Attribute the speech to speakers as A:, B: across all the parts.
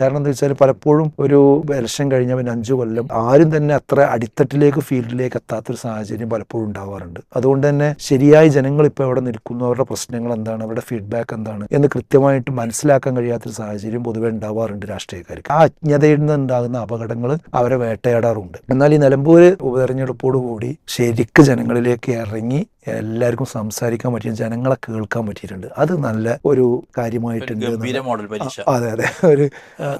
A: കാരണം എന്താ വെച്ചാൽ പലപ്പോഴും ഒരു ഇലക്ഷൻ കഴിഞ്ഞ പിന്നെ അഞ്ചു കൊല്ലം ആരും തന്നെ അത്ര അടിത്തട്ടിലേക്ക് ഫീൽഡിലേക്ക് എത്താത്തൊരു സാഹചര്യം പലപ്പോഴും ഉണ്ടാവാറുണ്ട്. അതുകൊണ്ട് തന്നെ ശരിയായ ജനങ്ങൾ ഇപ്പോൾ എവിടെ നിൽക്കുന്നു? അവരുടെ പ്രശ്നങ്ങൾ എന്താണ്? അവരുടെ ഫീഡ്ബാക്ക് എന്താണ്? എന്ന് കൃത്യമായിട്ട് മനസ്സിലാക്കാൻ കഴിയാത്തൊരു സാഹചര്യം പൊതുവെ ഉണ്ടാവാറുണ്ട് രാഷ്ട്രീയക്കാർക്ക്. ആ അജ്ഞതയിൽ നിന്ന് ഉണ്ടാകുന്ന അപകടങ്ങൾ അവരെ വേട്ടയാടാറുണ്ട്. എന്നാൽ ഈ നിലമ്പൂർ ഉപതെരഞ്ഞെടുപ്പോടുകൂടി ശരിക്ക് ജനങ്ങളിലേക്ക് ഇറങ്ങി എല്ലാവർക്കും സംസാരിക്കാൻ പറ്റിയ ജനങ്ങളെ കേൾക്കാൻ പറ്റിയിട്ടുണ്ട്. അത് നല്ല ഒരു കാര്യമായിട്ടുണ്ട്. അതെ അതെ. ഒരു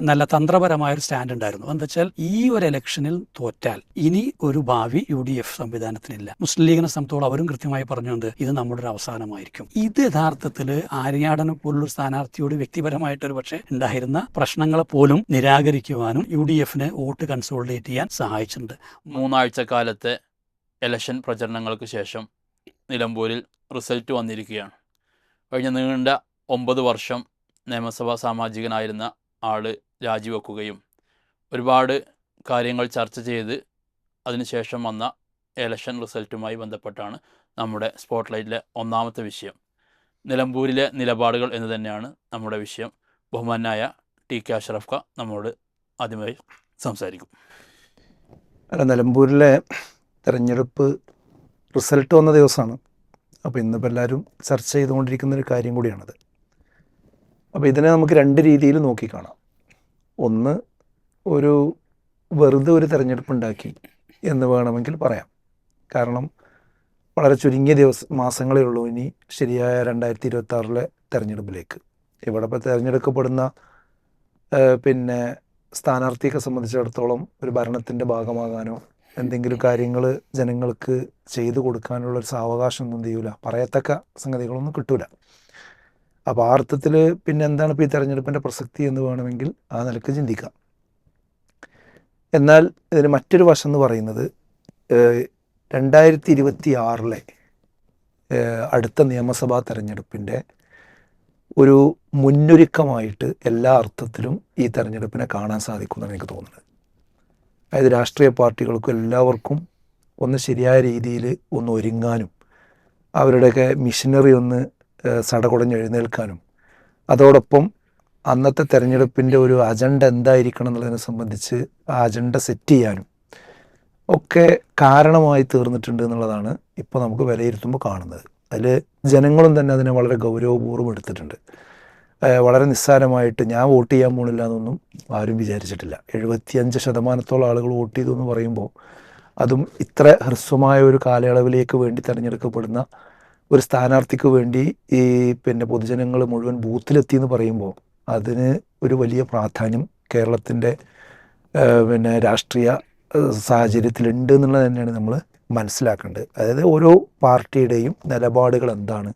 B: നല്ല തന്ത്രപരമായ ഒരു സ്റ്റാൻഡ് ഉണ്ടായിരുന്നു എന്താ വെച്ചാൽ ഈ ഒരു ഇലക്ഷനിൽ തോറ്റാൽ ഇനി ഒരു ഭാവി യു ഡി എഫ് സംവിധാനത്തിനില്ല. മുസ്ലിം ലീഗിനെ സംബന്ധിച്ചോളം അവരും കൃത്യമായി പറഞ്ഞുകൊണ്ട് ഇത് നമ്മുടെ ഒരു അവസാനമായിരിക്കും. ഇത് യഥാർത്ഥത്തിൽ ആര്യാടനെ പോലുള്ള സ്ഥാനാർത്ഥിയോട് വ്യക്തിപരമായിട്ട് ഒരു പക്ഷേ ഉണ്ടായിരുന്ന പ്രശ്നങ്ങളെ പോലും നിരാകരിക്കുവാനും യു ഡി എഫിന് വോട്ട് കൺസോളിഡേറ്റ് ചെയ്യാൻ സഹായിച്ചിട്ടുണ്ട്.
C: മൂന്നാഴ്ച കാലത്തെ ഇലക്ഷൻ പ്രചരണങ്ങൾക്ക് ശേഷം നിലമ്പൂരിൽ റിസൾട്ട് വന്നിരിക്കുകയാണ്. കഴിഞ്ഞ നീണ്ട ഒമ്പത് വർഷം നിയമസഭാ സാമാജികനായിരുന്ന ആൾ രാജിവെക്കുകയും ഒരുപാട് കാര്യങ്ങൾ ചർച്ച ചെയ്ത് അതിനുശേഷം വന്ന എലക്ഷൻ റിസൾട്ടുമായി ബന്ധപ്പെട്ടാണ് നമ്മുടെ സ്പോട്ട്ലൈറ്റിലെ ഒന്നാമത്തെ വിഷയം. നിലമ്പൂരിലെ നിലപാടുകൾ എന്ന് തന്നെയാണ് നമ്മുടെ വിഷയം. ബഹുമാനായ ടി കെ അഷ്റഫ് നമ്മോട് ആദ്യമായി സംസാരിക്കും.
A: അല്ല നിലമ്പൂരിലെ തെരഞ്ഞെടുപ്പ് റിസൾട്ട് വന്ന ദിവസമാണ്. അപ്പോൾ ഇന്നിപ്പോൾ എല്ലാവരും ചർച്ച ചെയ്തുകൊണ്ടിരിക്കുന്ന ഒരു കാര്യം കൂടിയാണത്. അപ്പോൾ ഇതിനെ നമുക്ക് രണ്ട് രീതിയിൽ നോക്കിക്കാണാം ഒന്ന് ഒരു വെറുതെ ഒരു തെരഞ്ഞെടുപ്പ് ഉണ്ടാക്കി എന്ന് വേണമെങ്കിൽ പറയാം. കാരണം വളരെ ചുരുങ്ങിയ ദിവസം മാസങ്ങളേ ഉള്ളൂ ഇനി ശരിയായ രണ്ടായിരത്തി ഇരുപത്തി ആറിലെ തെരഞ്ഞെടുപ്പിലേക്ക്. ഇവിടെ ഇപ്പോൾ തിരഞ്ഞെടുക്കപ്പെടുന്ന പിന്നെ സ്ഥാനാർത്ഥിയൊക്കെ സംബന്ധിച്ചിടത്തോളം ഒരു ഭരണത്തിന്റെ ഭാഗമാകാനോ എന്തെങ്കിലും കാര്യങ്ങൾ ജനങ്ങൾക്ക് ചെയ്തു കൊടുക്കാനുള്ള ഒരു സാവകാശം ഒന്നും ചെയ്യൂല പറയത്തക്ക സംഗതികളൊന്നും കിട്ടൂല. അപ്പോൾ ആ അർത്ഥത്തിൽ പിന്നെ എന്താണ് ഇപ്പോൾ ഈ തെരഞ്ഞെടുപ്പിന്റെ പ്രസക്തി എന്ന് വേണമെങ്കിൽ ആ നിലയ്ക്ക് ചിന്തിക്കാം. എന്നാൽ ഇതിന് മറ്റൊരു വശം എന്ന് പറയുന്നത് രണ്ടായിരത്തി ഇരുപത്തി ആറിലെ അടുത്ത നിയമസഭാ തെരഞ്ഞെടുപ്പിന്റെ ഒരു മുന്നൊരുക്കമായിട്ട് എല്ലാ അർത്ഥത്തിലും ഈ തെരഞ്ഞെടുപ്പിനെ കാണാൻ സാധിക്കുമെന്നാണ് എനിക്ക് തോന്നുന്നത്. അതായത് രാഷ്ട്രീയ പാർട്ടികൾക്കും എല്ലാവർക്കും ഒന്ന് ശരിയായ രീതിയിൽ ഒന്ന് ഒരുങ്ങാനും അവരുടെയൊക്കെ മിഷനറി ഒന്ന് സടകുടഞ്ഞ് എഴുന്നേൽക്കാനും അതോടൊപ്പം അന്നത്തെ തെരഞ്ഞെടുപ്പിന്റെ ഒരു അജണ്ട എന്തായിരിക്കണം എന്നുള്ളതിനെ സംബന്ധിച്ച് ആ അജണ്ട സെറ്റ് ചെയ്യാനും ഒക്കെ കാരണമായി തീർന്നിട്ടുണ്ട് എന്നുള്ളതാണ് ഇപ്പോൾ നമുക്ക് വിലയിരുത്തുമ്പോൾ കാണുന്നത്. അതിൽ ജനങ്ങളും തന്നെ അതിനെ വളരെ ഗൗരവപൂർവം എടുത്തിട്ടുണ്ട്. വളരെ നിസ്സാരമായിട്ട് ഞാൻ വോട്ട് ചെയ്യാൻ പോണില്ല എന്നൊന്നും ആരും വിചാരിച്ചിട്ടില്ല. എഴുപത്തിയഞ്ച് ശതമാനത്തോളം ആളുകൾ വോട്ട് ചെയ്തു എന്ന് പറയുമ്പോൾ അതും ഇത്ര ഹ്രസ്വമായ ഒരു കാലയളവിലേക്ക് വേണ്ടി തിരഞ്ഞെടുക്കപ്പെടുന്ന ഒരു സ്ഥാനാർത്ഥിക്ക് വേണ്ടി ഈ പിന്നെ പൊതുജനങ്ങൾ മുഴുവൻ ബൂത്തിലെത്തി എന്ന് പറയുമ്പോൾ അതിന് ഒരു വലിയ പ്രാധാന്യം കേരളത്തിന്റെ പിന്നെ രാഷ്ട്രീയ സാഹചര്യത്തിലുണ്ട് എന്നുള്ളത് തന്നെയാണ് നമ്മൾ മനസ്സിലാക്കേണ്ടത്. അതായത് ഓരോ പാർട്ടിയുടെയും നിലപാടുകൾ എന്താണ്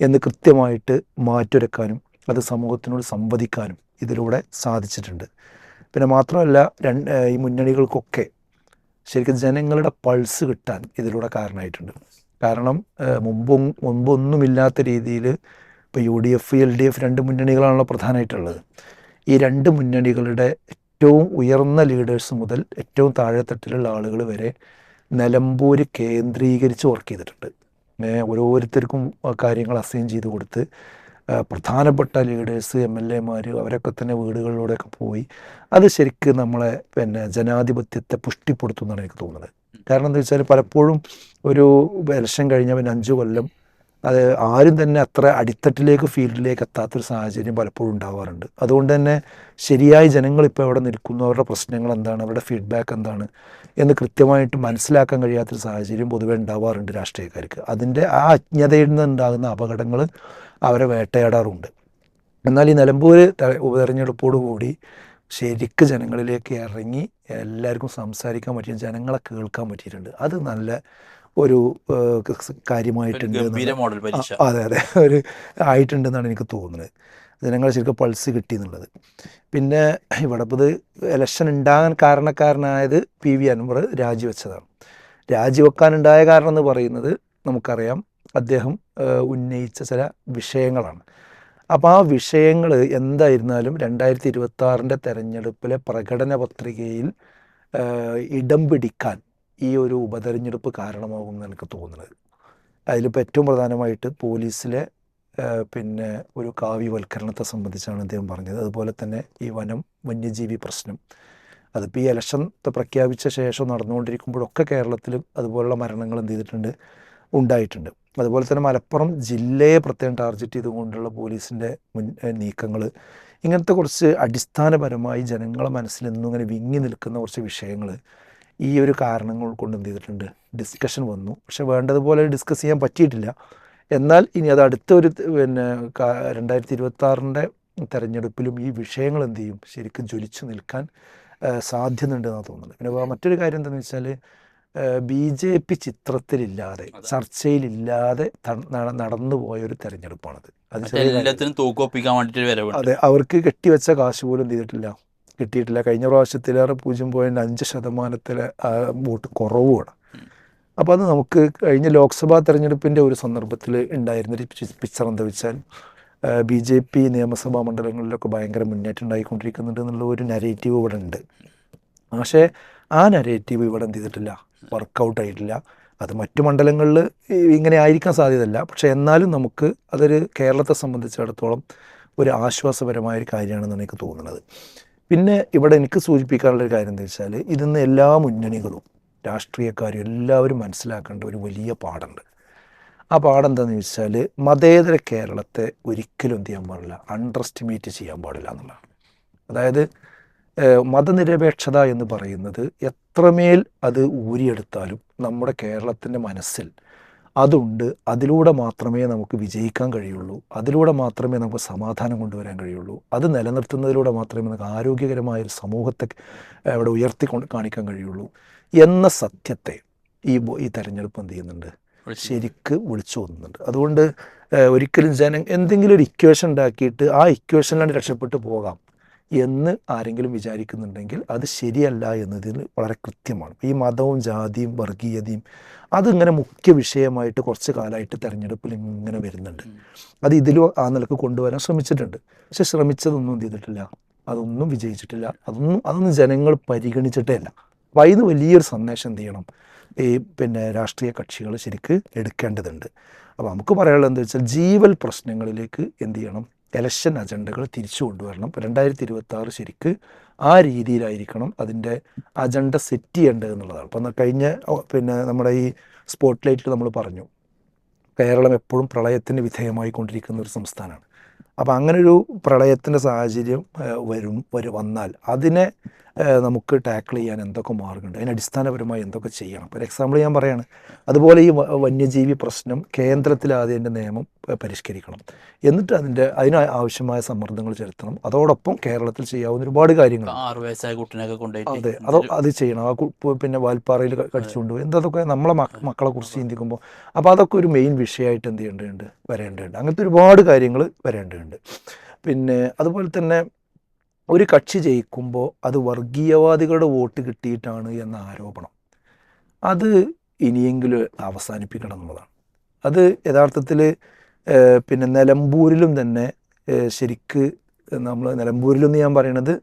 A: എന്ന് കൃത്യമായിട്ട് മാറ്റുരക്കാനും അത് സമൂഹത്തിനോട് സംവദിക്കാനും ഇതിലൂടെ സാധിച്ചിട്ടുണ്ട്. പിന്നെ മാത്രമല്ല രണ്ട് ഈ മുന്നണികൾക്കൊക്കെ ശരിക്കും ജനങ്ങളുടെ പൾസ് കിട്ടാൻ ഇതിലൂടെ കാരണമായിട്ടുണ്ട്. കാരണം മുമ്പും മുമ്പൊന്നുമില്ലാത്ത രീതിയിൽ ഇപ്പോൾ U D F L D F രണ്ട് മുന്നണികളാണല്ലോ പ്രധാനമായിട്ടുള്ളത്. ഈ രണ്ട് മുന്നണികളുടെ ഏറ്റവും ഉയർന്ന ലീഡേഴ്സ് മുതൽ ഏറ്റവും താഴെത്തട്ടിലുള്ള ആളുകൾ വരെ നിലമ്പൂർ കേന്ദ്രീകരിച്ച് വർക്ക് ചെയ്തിട്ടുണ്ട്. ഓരോരുത്തർക്കും കാര്യങ്ങൾ അസൈൻ ചെയ്ത് കൊടുത്ത് പ്രധാനപ്പെട്ട ലീഡേഴ്സ് എം എൽ എമാർ അവരൊക്കെ തന്നെ വീടുകളിലൂടെയൊക്കെ പോയി അത് ശരിക്കും നമ്മളെ പിന്നെ ജനാധിപത്യത്തെ പുഷ്ടിപ്പെടുത്തുമെന്നാണ് എനിക്ക് തോന്നുന്നത്. കാരണം എന്താ വെച്ചാൽ പലപ്പോഴും ഒരു ഇലക്ഷൻ കഴിഞ്ഞ പിന്നെ അഞ്ച് കൊല്ലം അത് ആരും തന്നെ അത്ര അടിത്തട്ടിലേക്ക് ഫീൽഡിലേക്ക് എത്താത്തൊരു സാഹചര്യം പലപ്പോഴും ഉണ്ടാവാറുണ്ട്. അതുകൊണ്ട് തന്നെ ശരിയായ ജനങ്ങൾ ഇപ്പോൾ എവിടെ നിൽക്കുന്നു? അവരുടെ പ്രശ്നങ്ങൾ എന്താണ്? അവരുടെ ഫീഡ്ബാക്ക് എന്താണ്? എന്ന് കൃത്യമായിട്ട് മനസ്സിലാക്കാൻ കഴിയാത്തൊരു സാഹചര്യം പൊതുവേ ഉണ്ടാവാറുണ്ട് രാഷ്ട്രീയക്കാർക്ക്. അതിന്റെ ആ അജ്ഞതയിൽ നിന്ന് ഉണ്ടാകുന്ന അപകടങ്ങൾ അവരെ വേട്ടയാടാറുണ്ട്. എന്നാൽ ഈ നിലമ്പൂർ ഉപതെരഞ്ഞെടുപ്പോടുകൂടി ശരിക്ക് ജനങ്ങളിലേക്ക് ഇറങ്ങി എല്ലാവർക്കും സംസാരിക്കാൻ പറ്റിയ ജനങ്ങളെ കേൾക്കാൻ പറ്റിയിട്ടുണ്ട്. അത് നല്ല ഒരു കാര്യമായിട്ടുണ്ട് അതെ അതെ. ഒരു ആയിട്ടുണ്ടെന്നാണ് എനിക്ക് തോന്നുന്നത്. ജനങ്ങൾ ശരിക്കും പൾസ് കിട്ടി എന്നുള്ളത്. പിന്നെ ഇവിടെ ഇത് ഇലക്ഷൻ ഉണ്ടാകാൻ കാരണക്കാരനായത് പി വി അൻവർ രാജിവെച്ചതാണ്. രാജിവെക്കാനുണ്ടായ കാരണം എന്ന് പറയുന്നത് നമുക്കറിയാം അദ്ദേഹം ഉന്നയിച്ച ചില വിഷയങ്ങളാണ്. അപ്പോൾ ആ വിഷയങ്ങൾ എന്തായിരുന്നാലും രണ്ടായിരത്തി ഇരുപത്തി ആറിന്റെ തെരഞ്ഞെടുപ്പിലെ പ്രകടന പത്രികയിൽ ഇടം പിടിക്കാൻ ഈ ഒരു ഉപതെരഞ്ഞെടുപ്പ് കാരണമാകുമെന്ന് എനിക്ക് തോന്നുന്നത്. അതിലിപ്പോൾ ഏറ്റവും പ്രധാനമായിട്ട് പോലീസിലെ പിന്നെ ഒരു കാവ്യവൽക്കരണത്തെ സംബന്ധിച്ചാണ് അദ്ദേഹം പറഞ്ഞത്. അതുപോലെ തന്നെ ഈ വനം വന്യജീവി പ്രശ്നം. അതിപ്പോൾ ഈ ഇലക്ഷൻ പ്രഖ്യാപിച്ച ശേഷം നടന്നുകൊണ്ടിരിക്കുമ്പോഴൊക്കെ കേരളത്തിൽ അതുപോലുള്ള മരണങ്ങൾ എന്ത് ചെയ്തിട്ടുണ്ട്? ഉണ്ടായിട്ടുണ്ട്. അതുപോലെ തന്നെ മലപ്പുറം ജില്ലയെ പ്രത്യേകം ടാർഗറ്റ് ചെയ്തുകൊണ്ടുള്ള പോലീസിന്റെ മുൻ നീക്കങ്ങൾ ഇങ്ങനത്തെ കുറച്ച് അടിസ്ഥാനപരമായി ജനങ്ങളെ മനസ്സിൽ നിന്നും ഇങ്ങനെ വിങ്ങി നിൽക്കുന്ന കുറച്ച് വിഷയങ്ങൾ ഈ ഒരു കാരണങ്ങൾ കൊണ്ട് എന്ത് ചെയ്തിട്ടുണ്ട്? ഡിസ്കഷൻ വന്നു. പക്ഷെ വേണ്ടതുപോലെ ഡിസ്കസ് ചെയ്യാൻ പറ്റിയിട്ടില്ല. എന്നാൽ ഇനി അത് അടുത്ത ഒരു പിന്നെ രണ്ടായിരത്തി ഇരുപത്തി ആറിന്റെ തെരഞ്ഞെടുപ്പിലും ഈ വിഷയങ്ങൾ എന്ത് ചെയ്യും? ശരിക്കും ജ്വലിച്ചു നിൽക്കാൻ സാധ്യതയുണ്ടെന്നാണ് തോന്നുന്നത്. പിന്നെ മറ്റൊരു കാര്യം എന്താണെന്ന് വെച്ചാൽ ബി ജെ പി ചിത്രത്തിലില്ലാതെ. ചർച്ചയിലില്ലാതെ നടന്നു പോയ ഒരു തെരഞ്ഞെടുപ്പാണത്.
C: എല്ലാത്തിനും തൂക്കൊപ്പിക്കാൻ വേണ്ടിയിട്ട്
A: അതെ അവർക്ക് കെട്ടിവെച്ച കാശ് പോലും ചെയ്തിട്ടില്ല. കിട്ടിയിട്ടില്ല. കഴിഞ്ഞ പ്രാവശ്യത്തിലേറെ പൂജ്യം പോയിന്റ് അഞ്ച് ശതമാനത്തിലെ വോട്ട് കുറവുമാണ്. അപ്പോൾ അത് നമുക്ക് കഴിഞ്ഞ ലോക്സഭാ തെരഞ്ഞെടുപ്പിന്റെ ഒരു സന്ദർഭത്തിൽ ഉണ്ടായിരുന്നൊരു പിക്ചർ എന്താ വെച്ചാൽ ബി ജെ പി നിയമസഭാ മണ്ഡലങ്ങളിലൊക്കെ ഭയങ്കര മുന്നേറ്റം ഉണ്ടായിക്കൊണ്ടിരിക്കുന്നുണ്ട് എന്നുള്ള ഒരു നരേറ്റീവ് ഇവിടെ ഉണ്ട്. പക്ഷേ ആ നരേറ്റീവ് ഇവിടെ എന്ത് ചെയ്തിട്ടില്ല? വർക്കൗട്ട് ആയിട്ടില്ല. അത് മറ്റു മണ്ഡലങ്ങളിൽ ഇങ്ങനെ ആയിരിക്കാൻ സാധ്യതയല്ല. പക്ഷേ എന്നാലും നമുക്ക് അതൊരു കേരളത്തെ സംബന്ധിച്ചിടത്തോളം ഒരു ആശ്വാസപരമായ ഒരു കാര്യമാണെന്നാണ് എനിക്ക് തോന്നുന്നത്. പിന്നെ ഇവിടെ എനിക്ക് സൂചിപ്പിക്കാനുള്ള ഒരു കാര്യം എന്താ വെച്ചാൽ ഇതിന്ന് എല്ലാ മുന്നണികളും രാഷ്ട്രീയക്കാരും എല്ലാവരും മനസ്സിലാക്കേണ്ട ഒരു വലിയ പാടുണ്ട് ആ പാഠം എന്താണെന്ന് വെച്ചാൽ മതേതര കേരളത്തെ ഒരിക്കലും എന്ത് ചെയ്യാൻ പാടില്ല അണ്ടർ എസ്റ്റിമേറ്റ് ചെയ്യാൻ പാടില്ല എന്നുള്ളതാണ്. അതായത് മതനിരപേക്ഷത എന്ന് പറയുന്നത് എത്രമേൽ അത് ഊരിയെടുത്താലും നമ്മുടെ കേരളത്തിന്റെ മനസ്സിൽ അതുണ്ട്. അതിലൂടെ മാത്രമേ നമുക്ക് വിജയിക്കാൻ കഴിയുള്ളൂ. അതിലൂടെ മാത്രമേ നമുക്ക് സമാധാനം കൊണ്ടുവരാൻ കഴിയുള്ളൂ. അത് നിലനിർത്തുന്നതിലൂടെ മാത്രമേ നമുക്ക് ആരോഗ്യകരമായ ഒരു സമൂഹത്തെ അവിടെ ഉയർത്തി ഉയർത്തിക്കൊണ്ട് കാണിക്കാൻ കഴിയുള്ളൂ എന്ന സത്യത്തെ ഈ ഈ തെരഞ്ഞെടുപ്പ് എന്ത് ചെയ്യുന്നുണ്ട്? ശരിക്ക് വിളിച്ചു പോകുന്നുണ്ട് അതുകൊണ്ട് ഒരിക്കലും ജനം എന്തെങ്കിലും ഒരു ഇക്വേഷൻ ഉണ്ടാക്കിയിട്ട് ആ ഇക്വേഷനിലാണ് രക്ഷപ്പെട്ടു പോകാം. എന്ന് ആരെങ്കിലും വിചാരിക്കുന്നുണ്ടെങ്കിൽ അത് ശരിയല്ല എന്നതിൽ വളരെ കൃത്യമാണ്. ഈ മതവും ജാതിയും വർഗീയതയും അതിങ്ങനെ മുഖ്യ വിഷയമായിട്ട് കുറച്ച് കാലമായിട്ട് തെരഞ്ഞെടുപ്പിൽ ഇങ്ങനെ വരുന്നുണ്ട്. അത് ഇതിലും ആ നിലയ്ക്ക് കൊണ്ടുവരാൻ ശ്രമിച്ചിട്ടുണ്ട്. പക്ഷെ ശ്രമിച്ചതൊന്നും എന്ത് ചെയ്തിട്ടില്ല. അതൊന്നും വിജയിച്ചിട്ടില്ല. അതൊന്നും അതൊന്നും ജനങ്ങൾ പരിഗണിച്ചിട്ടേ അല്ല. അപ്പോൾ അതിന് വലിയൊരു സന്ദേശം എന്ത് ചെയ്യണം? ഈ പിന്നെ രാഷ്ട്രീയ കക്ഷികൾ ശരിക്ക് എടുക്കേണ്ടതുണ്ട്. അപ്പോൾ നമുക്ക് പറയാനുള്ളത് എന്താ വെച്ചാൽ ജീവൽ പ്രശ്നങ്ങളിലേക്ക് എന്ത് ചെയ്യണം? എലക്ഷൻ അജണ്ടകൾ തിരിച്ചു കൊണ്ടുവരണം. രണ്ടായിരത്തി ഇരുപത്തി ആറ് ശരിക്ക് ആ രീതിയിലായിരിക്കണം അതിന്റെ അജണ്ട സെറ്റ് ചെയ്യേണ്ടത് എന്നുള്ളതാണ്. അപ്പം കഴിഞ്ഞ പിന്നെ നമ്മുടെ ഈ സ്പോട്ട് ലൈറ്റിൽ നമ്മൾ പറഞ്ഞു കേരളം എപ്പോഴും പ്രളയത്തിന് വിധേയമായി കൊണ്ടിരിക്കുന്ന ഒരു സംസ്ഥാനമാണ്. അപ്പോൾ അങ്ങനൊരു പ്രളയത്തിന്റെ സാഹചര്യം വരും വരും വന്നാൽ അതിനെ നമുക്ക് ടാക്കിൾ ചെയ്യാൻ എന്തൊക്കെ മാർഗമുണ്ട്? അതിന് അടിസ്ഥാനപരമായി എന്തൊക്കെ ചെയ്യണം? ഒരു എക്സാമ്പിൾ ഞാൻ പറയാണ്. അതുപോലെ ഈ വന്യജീവി പ്രശ്നം കേന്ദ്രത്തിൽ ആദ്യം നിയമം പരിഷ്കരിക്കണം. എന്നിട്ട് അതിന്റെ അതിന് ആവശ്യമായ സമ്മർദ്ദങ്ങൾ ചെലുത്തണം. അതോടൊപ്പം കേരളത്തിൽ ചെയ്യാവുന്ന ഒരുപാട് കാര്യങ്ങൾ.
C: ആറ് വയസ്സായ കുട്ടീനെയൊക്കെ
A: അതെ.
C: അത്
A: അതോ അത് ചെയ്യണം. ആ പിന്നെ വാൽപ്പാറയിൽ ക- കടിച്ചുകൊണ്ട് പോയി എന്തൊക്കെ നമ്മളെ മക്കളെ കുറിച്ച് ചിന്തിക്കുമ്പോൾ അപ്പോൾ അതൊക്കെ ഒരു മെയിൻ വിഷയമായിട്ട് എന്ത് ചെയ്യേണ്ടതുണ്ട്? വരേണ്ടതുണ്ട്. അങ്ങനത്തെ ഒരുപാട് കാര്യങ്ങൾ വരേണ്ടതുണ്ട്. പിന്നെ അതുപോലെ തന്നെ ഒരു കക്ഷി ജയിക്കുമ്പോൾ അത് വർഗീയവാദികളുടെ വോട്ട് കിട്ടിയിട്ടാണ് എന്ന ആരോപണം. അത് ഇനിയെങ്കിലും അവസാനിപ്പിക്കണം എന്നുള്ളതാണ്. അത് യഥാർത്ഥത്തിൽ പിന്നെ നിലമ്പൂരിലും തന്നെ ശരിക്ക് നമ്മൾ നിലമ്പൂരിലെന്ന് ഞാൻ പറയണത്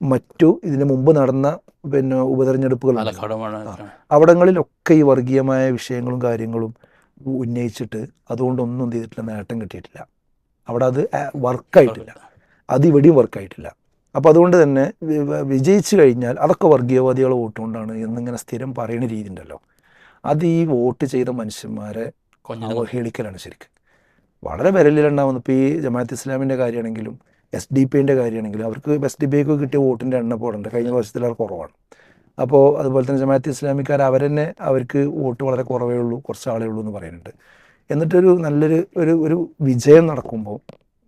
A: മറ്റു ഇതിന് മുമ്പ് നടന്ന പിന്നെ ഉപതെരഞ്ഞെടുപ്പുകൾ അവിടങ്ങളിലൊക്കെ ഈ വർഗീയമായ വിഷയങ്ങളും കാര്യങ്ങളും ഉന്നയിച്ചിട്ട് അതുകൊണ്ടൊന്നും ചെയ്തിട്ടില്ല നേട്ടം കിട്ടിയിട്ടില്ല. അവിടെ അത് വർക്കായിട്ടില്ല. അത് ഇവിടെയും വർക്കായിട്ടില്ല. അപ്പോൾ അതുകൊണ്ട് തന്നെ വിജയിച്ചു കഴിഞ്ഞാൽ അതൊക്കെ വർഗീയവാദികളെ വോട്ട് കൊണ്ടാണ് എന്നിങ്ങനെ സ്ഥിരം പറയുന്ന രീതി ഉണ്ടല്ലോ. അത് ഈ വോട്ട് ചെയ്ത മനുഷ്യന്മാരെ അവഹേളിക്കലാണ് ശരിക്കും. വളരെ വിരലിലുണ്ടാവുന്ന ഇപ്പോൾ ഈ ജമാഅത്ത് ഇസ്ലാമിന്റെ കാര്യമാണെങ്കിലും എസ് ഡി പിന്റെ കാര്യമാണെങ്കിലും അവർക്ക് എസ് ഡി പിക്ക് കിട്ടിയ വോട്ടിന്റെ എണ്ണ പോടുണ്ട് കഴിഞ്ഞ വർഷത്തിൽ അവർ കുറവാണ്. അപ്പോൾ അതുപോലെ തന്നെ ജമാഅത്ത് ഇസ്ലാമിക്കാർ അവരെന്നെ അവർക്ക് വോട്ട് വളരെ കുറവേ ഉള്ളൂ കുറച്ച് ആളേ ഉള്ളൂ എന്ന് പറയുന്നുണ്ട്. എന്നിട്ടൊരു നല്ലൊരു ഒരു ഒരു വിജയം നടക്കുമ്പോൾ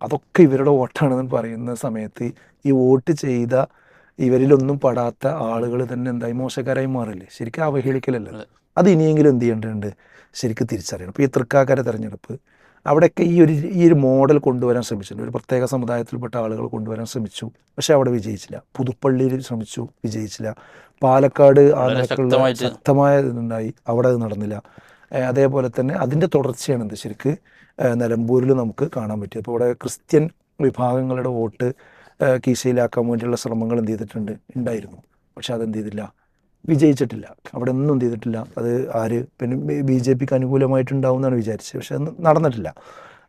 A: അതൊക്കെ ഇവരുടെ വോട്ടാണെന്ന് പറയുന്ന സമയത്ത് ഈ വോട്ട് ചെയ്ത ഇവരിലൊന്നും പെടാത്ത ആളുകൾ തന്നെ എന്തായി മോശക്കാരായി മാറില്ലേ? ശരിക്കും അവഹേളിക്കലല്ല?
C: അതെ.
A: ഇനിയെങ്കിലും എന്ത് ചെയ്യേണ്ടതുണ്ട്? ശരിക്കും തിരിച്ചറിയണം. ഇപ്പോൾ ഈ തൃക്കാക്കര തെരഞ്ഞെടുപ്പ് അവിടെയൊക്കെ ഈ ഒരു ഈ ഒരു മോഡൽ കൊണ്ടുവരാൻ ശ്രമിച്ചിട്ടുണ്ട്. ഒരു പ്രത്യേക സമുദായത്തിൽപ്പെട്ട ആളുകൾ കൊണ്ടുവരാൻ ശ്രമിച്ചു. പക്ഷെ അവിടെ വിജയിച്ചില്ല. പുതുപ്പള്ളിയിൽ ശ്രമിച്ചു വിജയിച്ചില്ല. പാലക്കാട് ആ ശക്തമായ ഇതുണ്ടായി. അവിടെ അത് നടന്നില്ല. അതേപോലെ തന്നെ അതിന്റെ തുടർച്ചയാണ് എന്ത് ശരിക്ക് നിലമ്പൂരിൽ നമുക്ക് കാണാൻ പറ്റും അപ്പോൾ ഇവിടെ ക്രിസ്ത്യൻ വിഭാഗങ്ങളുടെ വോട്ട് കീശയിലാക്കാൻ വേണ്ടിയുള്ള ശ്രമങ്ങൾ എന്ത് ചെയ്തിട്ടുണ്ട്? ഉണ്ടായിരുന്നു. പക്ഷെ അതെന്ത് ചെയ്തില്ല. വിജയിച്ചിട്ടില്ല. അവിടെ ഒന്നും എന്ത് ചെയ്തിട്ടില്ല. അത് ആര്? പിന്നെ ബി ജെ പിക്ക് അനുകൂലമായിട്ടുണ്ടാവും എന്നാണ് വിചാരിച്ചത്. പക്ഷെ അത് നടന്നിട്ടില്ല.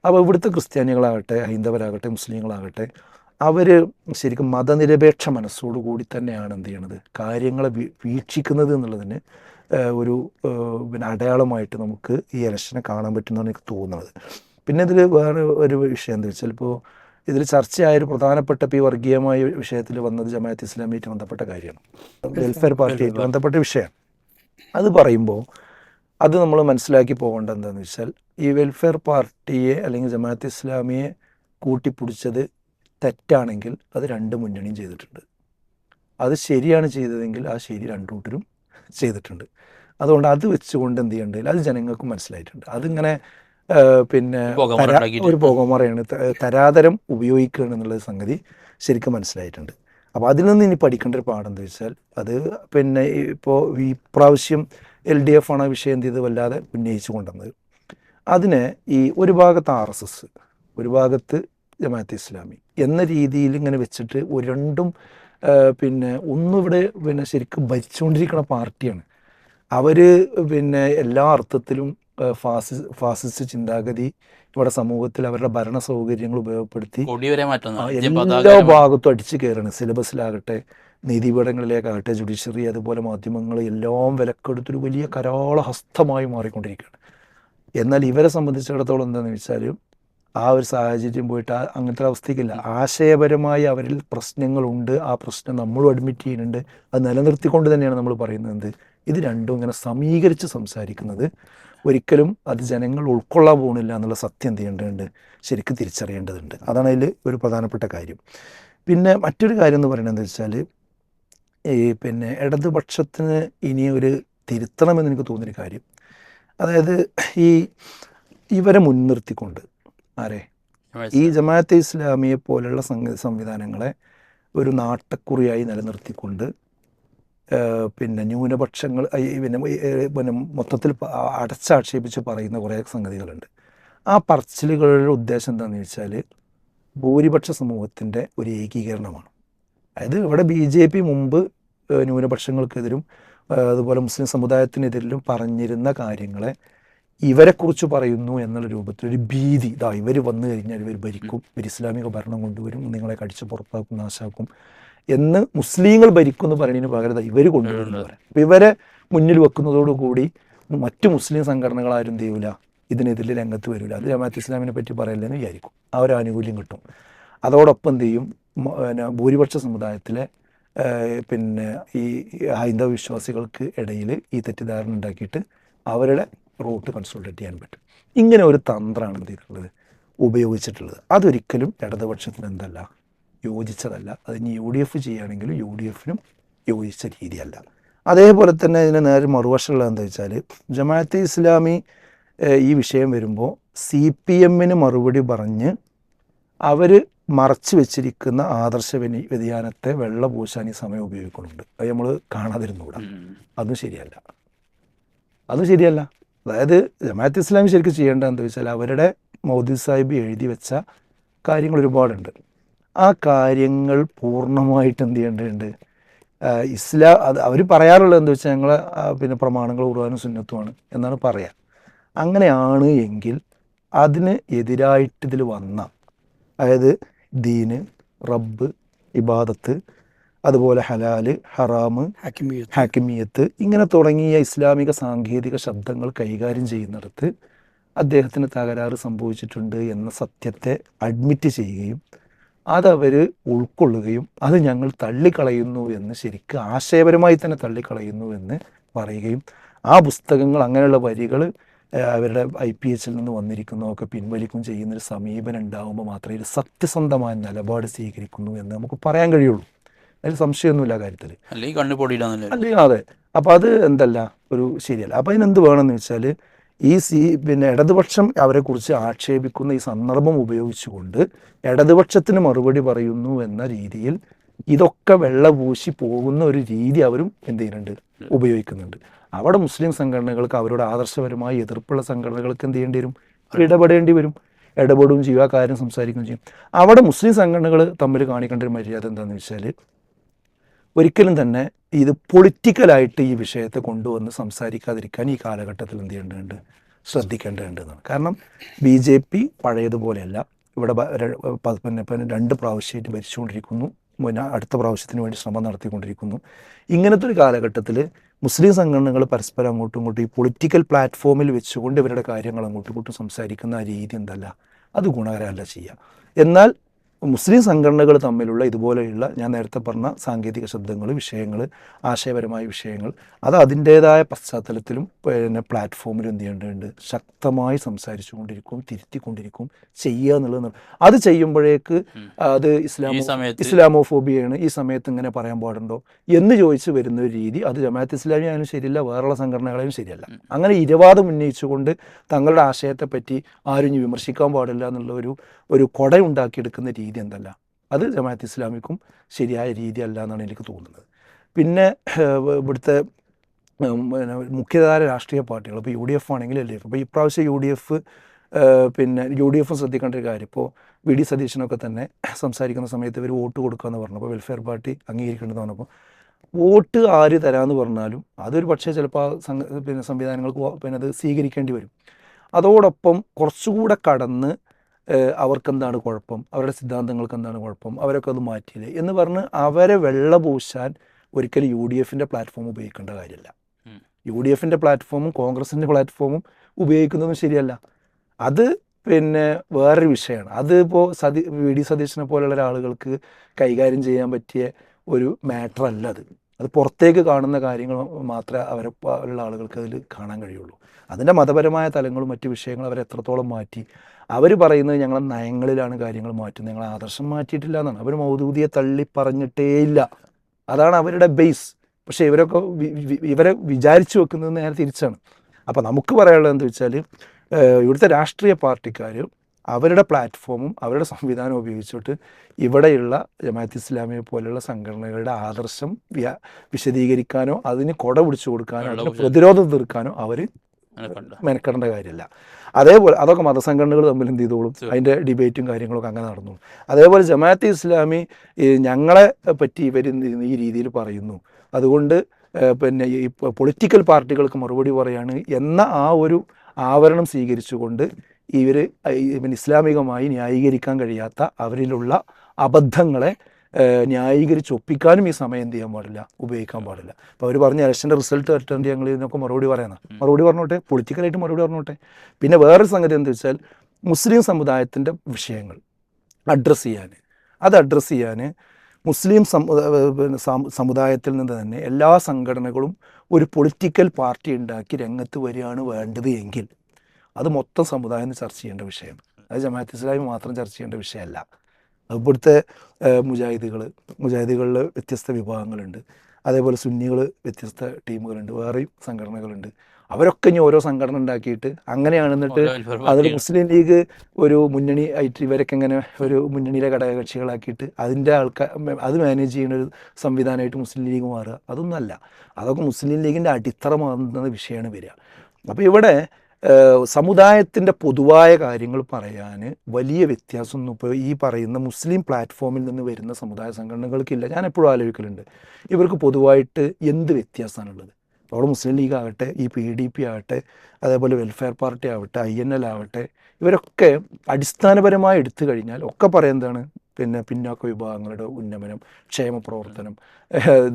A: അപ്പോൾ ഇവിടുത്തെ ക്രിസ്ത്യാനികളാകട്ടെ ഹൈന്ദവരാകട്ടെ മുസ്ലിങ്ങളാകട്ടെ അവർ ശരിക്കും മതനിരപേക്ഷ മനസ്സോടു കൂടി തന്നെയാണ് എന്ത് ചെയ്യണത്? കാര്യങ്ങളെ വീക്ഷിക്കുന്നത് എന്നുള്ളതിന് ഒരു പിന്നെ അടയാളമായിട്ട് നമുക്ക് ഈ ഇലക്ഷനെ കാണാൻ പറ്റുന്നതാണ് എനിക്ക് തോന്നുന്നത്. പിന്നെ ഇതിൽ വേറെ ഒരു വിഷയം എന്താ വെച്ചാൽ ഇപ്പോൾ ഇതിൽ ചർച്ചയായ ഒരു പ്രധാനപ്പെട്ട ഇപ്പോൾ ഈ വർഗീയമായ വിഷയത്തിൽ വന്നത് ജമാഅത്ത് ഇസ്ലാമിയായിട്ട് ബന്ധപ്പെട്ട കാര്യമാണ്. വെൽഫെയർ പാർട്ടിയായിട്ട് ബന്ധപ്പെട്ട വിഷയമാണ് അത് പറയുമ്പോൾ അത് നമ്മൾ മനസ്സിലാക്കി പോകേണ്ടത് എന്താണെന്ന് വെച്ചാൽ ഈ വെൽഫെയർ പാർട്ടിയെ അല്ലെങ്കിൽ ജമാഅത്ത് ഇസ്ലാമിയെ കൂട്ടിപ്പിടിച്ചത് തെറ്റാണെങ്കിൽ അത് രണ്ട് മുന്നണിയും ചെയ്തിട്ടുണ്ട്. അത് ശരിയാണ് ചെയ്തതെങ്കിൽ ആ ശരി രണ്ടു കൂട്ടരും ചെയ്തിട്ടുണ്ട്. അതുകൊണ്ട് അത് വെച്ചുകൊണ്ട് എന്ത് ചെയ്യേണ്ടതില്ല അത് ജനങ്ങൾക്കും മനസ്സിലായിട്ടുണ്ട്. അതിങ്ങനെ പിന്നെ. ഒരു പോകമറയാണ്. തരാതരം ഉപയോഗിക്കുകയാണ് എന്നുള്ള സംഗതി ശരിക്കും മനസ്സിലായിട്ടുണ്ട്. അപ്പോൾ അതിൽ നിന്ന് ഇനി പഠിക്കേണ്ട ഒരു പാഠം എന്താ വെച്ചാൽ അത് പിന്നെ ഇപ്പോൾ ഈ പ്രാവശ്യം എൽ ഡി എഫ് ആണ് ആ വിഷയം എന്ത് ചെയ്ത് വല്ലാതെ ഉന്നയിച്ചു കൊണ്ടുവന്നത്. അതിനെ ഈ ഒരു ഭാഗത്ത് ആർ എസ് എസ് ഒരു ഭാഗത്ത് ജമാഅത്ത് ഇസ്ലാമി എന്ന രീതിയിൽ ഇങ്ങനെ വെച്ചിട്ട് ഒരു രണ്ടും പിന്നെ ഒന്നിവിടെ പിന്നെ ശരിക്കും ഭരിച്ചുകൊണ്ടിരിക്കുന്ന പാർട്ടിയാണ്. അവർ പിന്നെ എല്ലാ അർത്ഥത്തിലും ഫാസി ഫാസിസ്റ്റ് ചിന്താഗതി ഇവിടെ സമൂഹത്തിൽ അവരുടെ ഭരണ സൗകര്യങ്ങൾ ഉപയോഗപ്പെടുത്തി എല്ലാ ഭാഗത്തും അടിച്ചു കയറാണ്. സിലബസിലാകട്ടെ നീതിപീഠങ്ങളിലേക്കാകട്ടെ ജുഡീഷ്യറി അതുപോലെ മാധ്യമങ്ങൾ എല്ലാം വിലക്കെടുത്തൊരു വലിയ കരാള ഹസ്തമായി മാറിക്കൊണ്ടിരിക്കുകയാണ്. എന്നാൽ ഇവരെ സംബന്ധിച്ചിടത്തോളം എന്താണെന്ന് വെച്ചാൽ ആ ഒരു സാഹചര്യം പോയിട്ട് അങ്ങനത്തെ അവസ്ഥയ്ക്കില്ല. ആശയപരമായി അവരിൽ പ്രശ്നങ്ങളുണ്ട്. ആ പ്രശ്നം നമ്മളും അഡ്മിറ്റ് ചെയ്യുന്നുണ്ട്. അത് നിലനിർത്തിക്കൊണ്ട് തന്നെയാണ് നമ്മൾ പറയുന്നത് എന്ത്? ഇത് രണ്ടും ഇങ്ങനെ സമീകരിച്ച് സംസാരിക്കുന്നത്. ഒരിക്കലും അത് ജനങ്ങൾ ഉൾക്കൊള്ളാൻ പോകുന്നില്ല എന്നുള്ള സത്യം ചെയ്യേണ്ടതുണ്ട്? ശരിക്കും തിരിച്ചറിയേണ്ടതുണ്ട്. അതാണ് അതിൽ ഒരു പ്രധാനപ്പെട്ട കാര്യം. പിന്നെ മറ്റൊരു കാര്യം എന്ന് പറയുന്നത് വെച്ചാൽ ഈ പിന്നെ ഇടതുപക്ഷത്തിന് ഇനി ഒരു തിരുത്തണമെന്ന് എനിക്ക് തോന്നിയൊരു കാര്യം. അതായത് ഈ ഇവരെ മുൻനിർത്തിക്കൊണ്ട് ആരെ? ഈ ജമാഅത്തെ ഇസ്ലാമിയെ പോലെയുള്ള സംവിധാനങ്ങളെ ഒരു നാട്ടക്കുറിയായി നിലനിർത്തിക്കൊണ്ട് പിന്നെ ന്യൂനപക്ഷങ്ങൾ പിന്നെ പിന്നെ മൊത്തത്തിൽ അടച്ചാക്ഷേപിച്ച് പറയുന്ന കുറേ സംഗതികളുണ്ട്. ആ പറച്ചിലുകളുടെ ഉദ്ദേശം എന്താണെന്ന് വെച്ചാൽ ഭൂരിപക്ഷ സമൂഹത്തിന്റെ ഒരു ഏകീകരണമാണ്. അതായത് ഇവിടെ ബി ജെ പി മുമ്പ് ന്യൂനപക്ഷങ്ങൾക്കെതിരും അതുപോലെ മുസ്ലിം സമുദായത്തിനെതിരിലും പറഞ്ഞിരുന്ന കാര്യങ്ങളെ ഇവരെക്കുറിച്ച് പറയുന്നു എന്നുള്ള രൂപത്തിൽ ഒരു ഭീതി. ഇതാ ഇവർ വന്നു കഴിഞ്ഞാൽ ഇവർ ഭരിക്കും. ഇവർ ഇസ്ലാമിക ഭരണം കൊണ്ടുവരും. നിങ്ങളെ കടിച്ച് പുറത്താക്കും നാശാക്കും എന്ന് മുസ്ലിങ്ങൾ ഭരിക്കും എന്ന് പറയുന്നതിന് പകരം ഇവർ കൊണ്ടുവരും എന്ന് പറയാം. അപ്പം ഇവരെ മുന്നിൽ വെക്കുന്നതോടുകൂടി മറ്റു മുസ്ലിം സംഘടനകളാരും ചെയ്യൂല ഇതിനെതിരെ രംഗത്ത് വരില്ല അത് ജമാഅത്ത് ഇസ്ലാമിനെ പറ്റി പറയില്ലെന്ന് വിചാരിക്കും. ആ ഒരു ആനുകൂല്യം കിട്ടും. അതോടൊപ്പം എന്ത് ചെയ്യും? പിന്നെ ഭൂരിപക്ഷ സമുദായത്തിലെ പിന്നെ ഈ ഹൈന്ദവ വിശ്വാസികൾക്ക് ഇടയിൽ ഈ തെറ്റിദ്ധാരണ ഉണ്ടാക്കിയിട്ട് അവരുടെ റൂട്ട് കൺസൾട്ടേറ്റ് ചെയ്യാൻ പറ്റും. ഇങ്ങനെ ഒരു തന്ത്രമാണ് എന്ത് ചെയ്തിട്ടുള്ളത് ഉപയോഗിച്ചിട്ടുള്ളത്. അതൊരിക്കലും ഇടതുപക്ഷത്തിന് എന്തല്ല യോജിച്ചതല്ല. അത് ഇനി യു ഡി എഫ് ചെയ്യുകയാണെങ്കിലും യു ഡി എഫിനും യോജിച്ച രീതിയല്ല. അതേപോലെ തന്നെ ഇതിന് നേരെ മറുവശമുള്ളത് എന്താ വെച്ചാൽ ജമാഅത്തെ ഇസ്ലാമി ഈ വിഷയം വരുമ്പോൾ സി പി എമ്മിന് മറുപടി പറഞ്ഞ് അവർ മറച്ചു വെച്ചിരിക്കുന്ന ആദർശ വ്യനി വ്യതിയാനത്തെ വെള്ള പൂശാൻ ഈ സമയം ഉപയോഗിക്കുന്നുണ്ട്. അത് നമ്മൾ കാണാതിരുന്നുകൂടാ അതും ശരിയല്ല. അതും ശരിയല്ല. അതായത് ജമാഅത്ത് ഇസ്ലാമി ശരിക്കും ചെയ്യേണ്ടതെന്ന് ചോദിച്ചാൽ അവരുടെ മോദി സാഹിബ് എഴുതി വെച്ച കാര്യങ്ങൾ ഒരുപാടുണ്ട്. ആ കാര്യങ്ങൾ പൂർണമായിട്ട് എന്ത് ചെയ്യേണ്ടതുണ്ട്? ഇസ്ലാം അത് അവർ പറയാറുള്ളത് എന്താ വെച്ചാൽ ഞങ്ങൾ പിന്നെ പ്രമാണങ്ങൾ ഉറവാനും സുന്നത്തുമാണ് എന്നാണ് പറയാ. അങ്ങനെയാണ് എങ്കിൽ അതിന് എതിരായിട്ട് ഇതിൽ വന്ന അതായത് ദീന് റബ്ബ് ഇബാദത്ത് അതുപോലെ ഹലാൽ ഹറാമ്
B: ഹക്കിമിയത്ത്.
A: ഹാക്കിമിയത്ത് ഇങ്ങനെ തുടങ്ങിയ ഇസ്ലാമിക സാങ്കേതിക ശബ്ദങ്ങൾ കൈകാര്യം ചെയ്യുന്നിടത്ത് അദ്ദേഹത്തിന് തകരാറ് സംഭവിച്ചിട്ടുണ്ട് എന്ന സത്യത്തെ അഡ്മിറ്റ് ചെയ്യുകയും അതവർ ഉൾക്കൊള്ളുകയും അത് ഞങ്ങൾ തള്ളിക്കളയുന്നു എന്ന് ശരിക്ക് ആശയപരമായി തന്നെ തള്ളിക്കളയുന്നു എന്ന് പറയുകയും ആ പുസ്തകങ്ങൾ അങ്ങനെയുള്ള വരികൾ അവരുടെ ഐ പി എച്ചിൽ നിന്ന് വന്നിരിക്കുന്നതൊക്കെ പിൻവലിക്കും ചെയ്യുന്നൊരു സമീപനം ഉണ്ടാകുമ്പോൾ മാത്രമേ ഒരു സത്യസന്ധമായ നിലപാട് സ്വീകരിക്കുന്നു എന്ന് നമുക്ക് പറയാൻ കഴിയുള്ളൂ. അതിൽ സംശയമൊന്നുമില്ല കാര്യത്തിൽ
C: അല്ലെങ്കിൽ
A: അതെ. അപ്പോൾ അത് എന്തല്ല ഒരു ശരിയല്ല. അപ്പോൾ അതിനെന്ത് വേണമെന്ന് വെച്ചാൽ ഈ സി പിന്നെ ഇടതുപക്ഷം അവരെക്കുറിച്ച് ആക്ഷേപിക്കുന്ന ഈ സന്ദർഭം ഉപയോഗിച്ചുകൊണ്ട് ഇടതുപക്ഷത്തിന് മറുപടി പറയുന്നു എന്ന രീതിയിൽ ഇതൊക്കെ വെള്ള പൂശി പോകുന്ന ഒരു രീതി അവരും എന്ത് ചെയ്യുന്നുണ്ട്? ഉപയോഗിക്കുന്നുണ്ട്. അവിടെ മുസ്ലിം സംഘടനകൾക്ക് അവരുടെ ആദർശപരമായി എതിർപ്പുള്ള സംഘടനകൾക്ക് എന്ത് ചെയ്യേണ്ടി വരും? ഇടപെടേണ്ടി വരും. ഇടപെടുകയും ചെയ്യും ആ കാര്യം സംസാരിക്കുകയും ചെയ്യും. അവിടെ മുസ്ലിം സംഘടനകൾ തമ്മിൽ കാണിക്കേണ്ട ഒരു മര്യാദ എന്താണെന്ന് വെച്ചാൽ ഒരിക്കലും തന്നെ ഇത് പൊളിറ്റിക്കലായിട്ട് ഈ വിഷയത്തെ കൊണ്ടുവന്ന് സംസാരിക്കാതിരിക്കാൻ ഈ കാലഘട്ടത്തിൽ എന്ത് ചെയ്യേണ്ടതുണ്ട്? ശ്രദ്ധിക്കേണ്ടതുണ്ടെന്നാണ്. കാരണം ബി ജെ പി പഴയതുപോലെയല്ല. ഇവിടെ പിന്നെ പിന്നെ രണ്ട് പ്രാവശ്യമായിട്ട് ഭരിച്ചുകൊണ്ടിരിക്കുന്നു. പിന്നെ അടുത്ത പ്രാവശ്യത്തിന് വേണ്ടി ശ്രമം നടത്തിക്കൊണ്ടിരിക്കുന്നു. ഇങ്ങനത്തെ ഒരു കാലഘട്ടത്തിൽ മുസ്ലിം സംഘടനകൾ പരസ്പരം അങ്ങോട്ടും ഇങ്ങോട്ടും ഈ പൊളിറ്റിക്കൽ പ്ലാറ്റ്ഫോമിൽ വെച്ചുകൊണ്ട് ഇവരുടെ കാര്യങ്ങൾ അങ്ങോട്ടും ഇങ്ങോട്ടും സംസാരിക്കുന്ന രീതി എന്തല്ല? അത് ഗുണകരമല്ല ചെയ്യുക. എന്നാൽ മുസ്ലിം സംഘടനകൾ തമ്മിലുള്ള ഇതുപോലെയുള്ള ഞാൻ നേരത്തെ പറഞ്ഞ സാങ്കേതിക ശബ്ദങ്ങൾ വിഷയങ്ങൾ ആശയപരമായ വിഷയങ്ങൾ അത് അതിന്റേതായ പശ്ചാത്തലത്തിലും പിന്നെ പ്ലാറ്റ്ഫോമിലും എന്ത് ചെയ്യേണ്ടതുണ്ട്? ശക്തമായി സംസാരിച്ചുകൊണ്ടിരിക്കും തിരുത്തിക്കൊണ്ടിരിക്കും ചെയ്യുക എന്നുള്ളത് അത് ചെയ്യുമ്പോഴേക്ക് അത്
C: ഇസ്ലാമോ
A: ഇസ്ലാമോ
C: ഫോബിയാണ്
A: ഇസ്ലാമോഫോബിയാണ്. ഈ സമയത്ത് ഇങ്ങനെ പറയാൻ പാടുണ്ടോ എന്ന് ചോദിച്ച് വരുന്ന ഒരു രീതി. അത് ജമാഅത്ത് ഇസ്ലാമി ആയാലും ശരിയല്ല വേറെയുള്ള സംഘടനകളായാലും ശരിയല്ല. അങ്ങനെ ഇരവാദം ഉന്നയിച്ചുകൊണ്ട് തങ്ങളുടെ ആശയത്തെപ്പറ്റി ആരും വിമർശിക്കാൻ പാടില്ല എന്നുള്ള ഒരു ഒരു കൊട ഉണ്ടാക്കിയെടുക്കുന്ന രീതി എന്തല്ല. അത് ജമാഅത്ത് ഇസ്ലാമിക്കും ശരിയായ രീതി അല്ല എന്നാണ് എനിക്ക് തോന്നുന്നത്. പിന്നെ ഇവിടുത്തെ പിന്നെ മുഖ്യധാര രാഷ്ട്രീയ പാർട്ടികൾ ഇപ്പോൾ യു ഡി എഫ് ആണെങ്കിൽ എൽ ഡി എഫ് ഇപ്പോൾ ഇപ്രാവശ്യം യു ഡി എഫ് പിന്നെ യു ഡി എഫും ശ്രദ്ധിക്കേണ്ട ഒരു കാര്യം. ഇപ്പോൾ വി ഡി സതീശനൊക്കെ തന്നെ സംസാരിക്കുന്ന സമയത്ത് ഇവർ വോട്ട് കൊടുക്കാമെന്ന് പറഞ്ഞപ്പോൾ വെൽഫെയർ പാർട്ടി അംഗീകരിക്കേണ്ടത് പറഞ്ഞപ്പോൾ വോട്ട് ആര് തരാമെന്ന് പറഞ്ഞാലും അതൊരു പക്ഷേ ചിലപ്പോൾ പിന്നെ സംവിധാനങ്ങൾക്ക് പിന്നെ അത് സ്വീകരിക്കേണ്ടി വരും. അതോടൊപ്പം കുറച്ചുകൂടെ കടന്ന് അവർക്കെന്താണ് കുഴപ്പം? അവരുടെ സിദ്ധാന്തങ്ങൾക്ക് എന്താണ് കുഴപ്പം? അവരൊക്കെ അത് മാറ്റിയില്ലേ? എന്ന് പറഞ്ഞ് അവരെ വെള്ള പൂശാൻ ഒരിക്കലും യു ഡി എഫിന്റെ പ്ലാറ്റ്ഫോം ഉപയോഗിക്കേണ്ട കാര്യമില്ല. യു ഡി എഫിന്റെ പ്ലാറ്റ്ഫോമും കോൺഗ്രസിന്റെ പ്ലാറ്റ്ഫോമും ഉപയോഗിക്കുന്നതും ശരിയല്ല. അത് പിന്നെ വേറൊരു വിഷയമാണ്. അതിപ്പോൾ സതി വി ഡി സതീശനെ പോലെയുള്ള ആളുകൾക്ക് കൈകാര്യം ചെയ്യാൻ പറ്റിയ ഒരു മാറ്റർ അല്ല അത്. അത് പുറത്തേക്ക് കാണുന്ന കാര്യങ്ങൾ മാത്രമേ അവരെ ഉള്ള ആളുകൾക്ക് അതിൽ കാണാൻ കഴിയുള്ളൂ. അതിന്റെ മതപരമായ തലങ്ങളും മറ്റു വിഷയങ്ങളും അവരെത്രത്തോളം മാറ്റി അവർ പറയുന്നത് ഞങ്ങളെ നയങ്ങളിലാണ് കാര്യങ്ങൾ മാറ്റുന്നത്. ഞങ്ങൾ ആദർശം മാറ്റിയിട്ടില്ല എന്നാണ് അവർ മൗദൂദിയെ തള്ളി പറഞ്ഞിട്ടേ ഇല്ല അതാണ് അവരുടെ ബേസ് പക്ഷേ ഇവരൊക്കെ ഇവരെ വിചാരിച്ചു വെക്കുന്നത് നേരെ തിരിച്ചാണ്. അപ്പോൾ നമുക്ക് പറയാനുള്ളത് എന്താ വെച്ചാൽ ഇവിടുത്തെ രാഷ്ട്രീയ പാർട്ടിക്കാർ അവരുടെ പ്ലാറ്റ്ഫോമും അവരുടെ സംവിധാനം ഉപയോഗിച്ചിട്ട് ഇവിടെയുള്ള ജമാഅത്ത് ഇസ്ലാമിയെ പോലെയുള്ള സംഘടനകളുടെ ആദർശം വ്യ- വിശദീകരിക്കാനോ അതിന് കൊട പിടിച്ചു കൊടുക്കാനോ അതിന് പ്രതിരോധം തീർക്കാനോ അവർ മെനക്കെടേണ്ട. കാര്യമില്ല. അതേപോലെ അതൊക്കെ മതസംഘടനകൾ തമ്മിൽ എന്ത് ചെയ്തോളും? അതിന്റെ ഡിബേറ്റും കാര്യങ്ങളൊക്കെ അങ്ങനെ നടന്നു അതേപോലെ ജമാഅത്ത് ഇസ്ലാമി ഞങ്ങളെ പറ്റി ഇവർ ഈ രീതിയിൽ പറയുന്നു. അതുകൊണ്ട് പിന്നെ ഈ പൊളിറ്റിക്കൽ പാർട്ടികൾക്ക് മറുപടി പറയാണ് എന്ന ആ ഒരു ആവരണം സ്വീകരിച്ചുകൊണ്ട് ഇവർ പിന്നെ ഇസ്ലാമികമായി ന്യായീകരിക്കാൻ കഴിയാത്ത അവരിലുള്ള അബദ്ധങ്ങളെ ന്യായീകരിച്ച് ഒപ്പിക്കാനും ഈ സമയം എന്ത് ചെയ്യാൻ പാടില്ല ഉപയോഗിക്കാൻ പാടില്ല. അപ്പോൾ അവർ പറഞ്ഞ ഇലക്ഷന്റെ റിസൾട്ട് അറ്റൻഡ് ഞങ്ങൾ ഇതിനൊക്കെ മറുപടി
C: പറയുന്നത്.
A: മറുപടി പറഞ്ഞോട്ടെ പൊളിറ്റിക്കലായിട്ട് മറുപടി പറഞ്ഞോട്ടെ. പിന്നെ വേറൊരു സംഗതി എന്താ വെച്ചാൽ മുസ്ലിം സമുദായത്തിന്റെ വിഷയങ്ങൾ അഡ്രസ്സ് ചെയ്യാൻ. അത് അഡ്രസ്സ് ചെയ്യാൻ മുസ്ലിം സമുദായത്തിൽ നിന്ന് തന്നെ എല്ലാ സംഘടനകളും ഒരു പൊളിറ്റിക്കൽ പാർട്ടി ഉണ്ടാക്കി രംഗത്ത് വരികയാണ് വേണ്ടത് എങ്കിൽ അത് മൊത്തം സമുദായം ചർച്ച ചെയ്യേണ്ട വിഷയമാണ്. അത് ജമാഅത്ത് ഇസ്ലാമി മാത്രം ചർച്ച ചെയ്യേണ്ട വിഷയമല്ല. ഇവിടുത്തെ മുജാഹിദികൾ മുജാഹിദികളിൽ വ്യത്യസ്ത വിഭാഗങ്ങളുണ്ട്. അതേപോലെ സുന്നികൾ വ്യത്യസ്ത ടീമുകളുണ്ട്. വേറെയും സംഘടനകളുണ്ട്. അവരൊക്കെ ഇനി ഓരോ സംഘടന ഉണ്ടാക്കിയിട്ട് അങ്ങനെയാണ് എന്നിട്ട് അതിൽ മുസ്ലിം ലീഗ് ഒരു മുന്നണി ആയിട്ട് ഇവരൊക്കെ ഇങ്ങനെ ഒരു മുന്നണിയിലെ ഘടകകക്ഷികളാക്കിയിട്ട് അതിന്റെ ആൾക്കാർ അത് മാനേജ് ചെയ്യുന്ന ഒരു സംവിധാനമായിട്ട് മുസ്ലിം ലീഗ് മാറുക. അതൊന്നുമല്ല അതൊക്കെ മുസ്ലിം ലീഗിന്റെ അടിത്തറ മാറുന്ന വിഷയമാണ് വരിക. അപ്പോൾ ഇവിടെ സമുദായത്തിന്റെ പൊതുവായ കാര്യങ്ങൾ പറയാൻ വലിയ വ്യത്യാസമൊന്നും ഇപ്പോൾ ഈ പറയുന്ന മുസ്ലിം പ്ലാറ്റ്ഫോമിൽ നിന്ന് വരുന്ന സമുദായ സംഘടനകൾക്കില്ല. ഞാൻ എപ്പോഴും ആലോചിക്കലുണ്ട്. ഇവർക്ക് പൊതുവായിട്ട് എന്ത് വ്യത്യാസമാണുള്ളത് അവിടെ മുസ്ലിം ലീഗ് ആകട്ടെ ഈ പി ഡി പി ആകട്ടെ അതേപോലെ വെൽഫെയർ പാർട്ടി ആവട്ടെ ഐ എൻ എൽ ആവട്ടെ ഇവരൊക്കെ അടിസ്ഥാനപരമായി എടുത്തു കഴിഞ്ഞാൽ ഒക്കെ പറയുന്നതാണ് പിന്നെ പിന്നോക്ക വിഭാഗങ്ങളുടെ ഉന്നമനം ക്ഷേമ പ്രവർത്തനം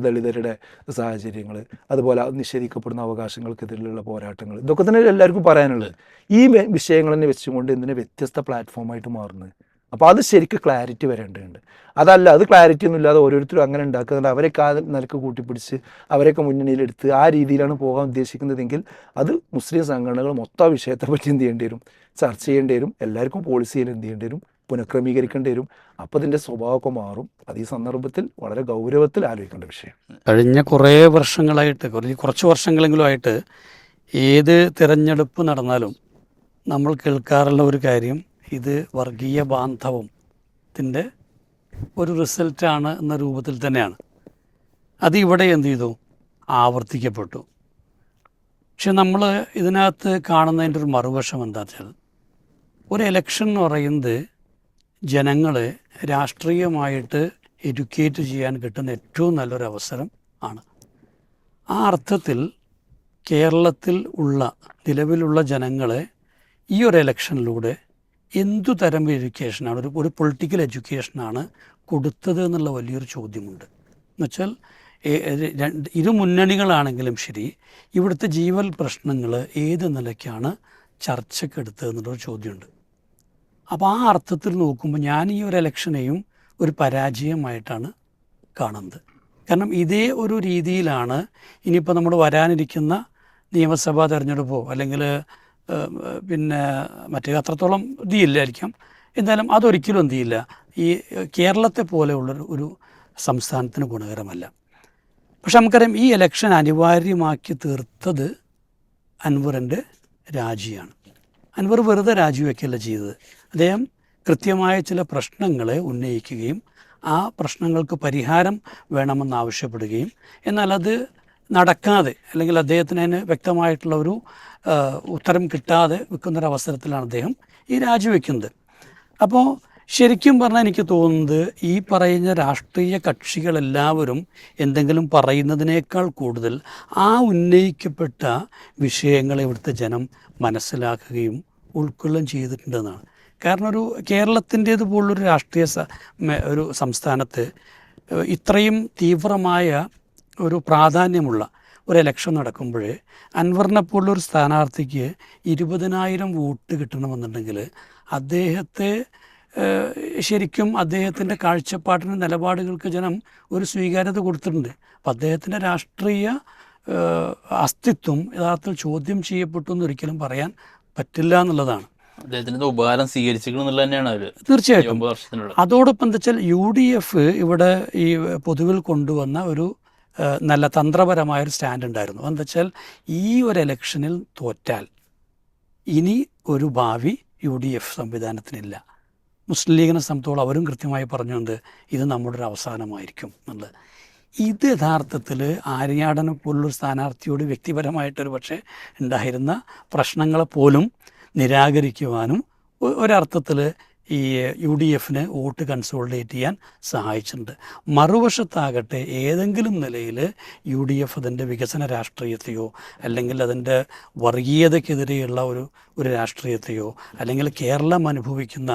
A: ദളിതരുടെ സാഹചര്യങ്ങൾ അതുപോലെ നിഷേധിക്കപ്പെടുന്ന അവകാശങ്ങൾക്കെതിരെയുള്ള പോരാട്ടങ്ങൾ ഇതൊക്കെ തന്നെ എല്ലാവർക്കും പറയാനുള്ളത്. ഈ വിഷയങ്ങൾ തന്നെ വെച്ചുകൊണ്ട് ഇതിനെ വ്യത്യസ്ത പ്ലാറ്റ്ഫോമായിട്ട് മാറുന്നത്? അപ്പോൾ അത് ശരിക്കും ക്ലാരിറ്റി വരേണ്ടതുണ്ട്. അതല്ല അത് ക്ലാരിറ്റി ഒന്നും ഇല്ലാതെ ഓരോരുത്തരും അങ്ങനെ ഉണ്ടാക്കുന്നുണ്ട് അവരൊക്കെ ആ നിലയ്ക്ക് കൂട്ടിപ്പിടിച്ച് അവരൊക്കെ മുന്നണിയിലെടുത്ത് ആ രീതിയിലാണ് പോകാൻ ഉദ്ദേശിക്കുന്നതെങ്കിൽ അത് മുസ്ലിം സംഘടനകൾ മൊത്തം വിഷയത്തെ പറ്റി എന്ത് ചെയ്യേണ്ടി വരും? ചർച്ച ചെയ്യേണ്ടി വരും. എല്ലാവർക്കും പോളിസിയിൽ എന്ത് ചെയ്യേണ്ടി വരും? പുനഃക്രമീകരിക്കേണ്ടി വരും അപ്പോൾ അതിന്റെ സ്വഭാവമൊക്കെ മാറും. അത് ഈ സന്ദർഭത്തിൽ വളരെ ഗൗരവത്തിൽ ആലോചിക്കേണ്ട വിഷയം.
B: കഴിഞ്ഞ കുറേ വർഷങ്ങളായിട്ട് കുറേ കുറച്ച് വർഷങ്ങളെങ്കിലും ആയിട്ട് ഏത് തിരഞ്ഞെടുപ്പ് നടന്നാലും നമ്മൾ കേൾക്കാറുള്ള ഒരു കാര്യം ഇത് വർഗീയ ബാന്ധവത്തിന്റെ ഒരു റിസൾട്ടാണ് എന്ന രൂപത്തിൽ തന്നെയാണ്. അത് ഇവിടെ എന്ത് ചെയ്തു? ആവർത്തിക്കപ്പെട്ടു. പക്ഷെ നമ്മൾ ഇതിനകത്ത് കാണുന്നതിന്റെ ഒരു മറുവശം എന്താ വെച്ചാൽ ഒരു എലക്ഷൻ എന്ന് പറയുന്നത് ജനങ്ങളെ രാഷ്ട്രീയമായിട്ട് എഡ്യൂക്കേറ്റ് ചെയ്യാൻ കിട്ടുന്ന ഏറ്റവും നല്ലൊരു അവസരം ആണ്. ആ അർത്ഥത്തിൽ കേരളത്തിൽ ഉള്ള നിലവിലുള്ള ജനങ്ങളെ ഈ ഒരു ഇലക്ഷനിലൂടെ എന്തു തരം എഡ്യൂക്കേഷനാണ് ഒരു ഒരു പൊളിറ്റിക്കൽ എഡ്യൂക്കേഷനാണ് കൊടുത്തത് എന്നുള്ള വലിയൊരു ചോദ്യമുണ്ട്. എന്നുവെച്ചാൽ ഇരു മുന്നണികളാണെങ്കിലും ശരി ഇവിടുത്തെ ജീവൽ പ്രശ്നങ്ങൾ ഏത് നിലയ്ക്കാണ് ചർച്ചയ്ക്കെടുത്തത് എന്നുള്ളൊരു ചോദ്യമുണ്ട്. അപ്പോൾ ആ അർത്ഥത്തിൽ നോക്കുമ്പോൾ ഞാൻ ഈ ഒരു ഇലക്ഷനെയും ഒരു പരാജയമായിട്ടാണ് കാണുന്നത്. കാരണം ഇതേ ഒരു രീതിയിലാണ് ഇനിയിപ്പോൾ നമ്മൾ വരാനിരിക്കുന്ന നിയമസഭാ തെരഞ്ഞെടുപ്പോ അല്ലെങ്കിൽ പിന്നെ മറ്റേ അത്രത്തോളം ഇതില്ലായിരിക്കാം. എന്തായാലും അതൊരിക്കലും എന്ത് ചെയ്യില്ല. ഈ കേരളത്തെ പോലെയുള്ള ഒരു സംസ്ഥാനത്തിന് ഗുണകരമല്ല. പക്ഷെ നമുക്കറിയാം ഈ ഇലക്ഷൻ അനിവാര്യമാക്കി തീർത്തത് അൻവറിന്റെ രാജിയാണ്. അൻവർ വെറുതെ രാജിവെക്കുകയല്ല ചെയ്തത്. അദ്ദേഹം കൃത്യമായ ചില പ്രശ്നങ്ങളെ ഉന്നയിക്കുകയും ആ പ്രശ്നങ്ങൾക്ക് പരിഹാരം വേണമെന്ന് ആവശ്യപ്പെടുകയും എന്നാൽ അത് നടക്കാതെ അല്ലെങ്കിൽ അദ്ദേഹത്തിന് അതിന് വ്യക്തമായിട്ടുള്ള ഒരു ഉത്തരം കിട്ടാതെ വെക്കുന്നൊരവസരത്തിലാണ് അദ്ദേഹം ഈ രാജിവെക്കുന്നത്. അപ്പോൾ ശരിക്കും പറഞ്ഞാൽ എനിക്ക് തോന്നുന്നത് ഈ പറയുന്ന രാഷ്ട്രീയ കക്ഷികളെല്ലാവരും എന്തെങ്കിലും പറയുന്നതിനേക്കാൾ കൂടുതൽ ആ ഉന്നയിക്കപ്പെട്ട വിഷയങ്ങളെ ഇവിടുത്തെ ജനം മനസ്സിലാക്കുകയും ഉൾക്കൊള്ളുകയും ചെയ്തിട്ടുണ്ടെന്നാണ്. കാരണം ഒരു കേരളത്തിന്റേത് പോലുള്ളൊരു രാഷ്ട്രീയ ഒരു സംസ്ഥാനത്ത് ഇത്രയും തീവ്രമായ ഒരു പ്രാധാന്യമുള്ള ഒരു ഇലക്ഷൻ നടക്കുമ്പോൾ അൻവറിനെ സ്ഥാനാർത്ഥിക്ക് ഇരുപതിനായിരം വോട്ട് കിട്ടണമെന്നുണ്ടെങ്കിൽ അദ്ദേഹത്തെ ശരിക്കും അദ്ദേഹത്തിന്റെ കാഴ്ചപ്പാടിന് നിലപാടുകൾക്ക് ജനം ഒരു സ്വീകാര്യത കൊടുത്തിട്ടുണ്ട്. അപ്പം അദ്ദേഹത്തിന്റെ രാഷ്ട്രീയ അസ്തിത്വം യഥാർത്ഥത്തിൽ ചോദ്യം ചെയ്യപ്പെട്ടു എന്ന് ഒരിക്കലും പറയാൻ പറ്റില്ല എന്നുള്ളതാണ്.
C: അദ്ദേഹത്തിന്റെ ഉപകാരം തന്നെയാണ് ഈ
B: തീർച്ചയായിട്ടും. അതോടൊപ്പം എന്താ വെച്ചാൽ യു ഡി എഫ് ഇവിടെ ഈ പൊതുവിൽ കൊണ്ടുവന്ന ഒരു നല്ല തന്ത്രപരമായ ഒരു സ്റ്റാൻഡ് ഉണ്ടായിരുന്നു. എന്താ വെച്ചാൽ ഈ ഒരു ഇലക്ഷനിൽ തോറ്റാൽ ഇനി ഒരു ഭാവി യു ഡി എഫ് സംവിധാനത്തിനില്ല. മുസ്ലിം ലീഗിനെ സംബന്ധിച്ചോളം അവരും കൃത്യമായി പറഞ്ഞുകൊണ്ട് ഇത് നമ്മുടെ ഒരു അവസാനമായിരിക്കും എന്നുള്ളത്. ഇത് യഥാർത്ഥത്തിൽ ആര്യാടനെ പോലുള്ളൊരു സ്ഥാനാർത്ഥിയോട് വ്യക്തിപരമായിട്ടൊരു പക്ഷേ ഉണ്ടായിരുന്ന പ്രശ്നങ്ങളെ പോലും നിരാകരിക്കുവാനും ഒരർത്ഥത്തിൽ ഈ യു ഡി എഫിന് വോട്ട് കൺസോളിഡേറ്റ് ചെയ്യാൻ സഹായിച്ചിട്ടുണ്ട്. മറുവശത്താകട്ടെ ഏതെങ്കിലും നിലയിൽ യു ഡി എഫ് അതിന്റെ വികസന രാഷ്ട്രീയത്തെയോ അല്ലെങ്കിൽ അതിന്റെ വർഗീയതയ്ക്കെതിരെയുള്ള ഒരു ഒരു രാഷ്ട്രീയത്തെയോ അല്ലെങ്കിൽ കേരളം അനുഭവിക്കുന്ന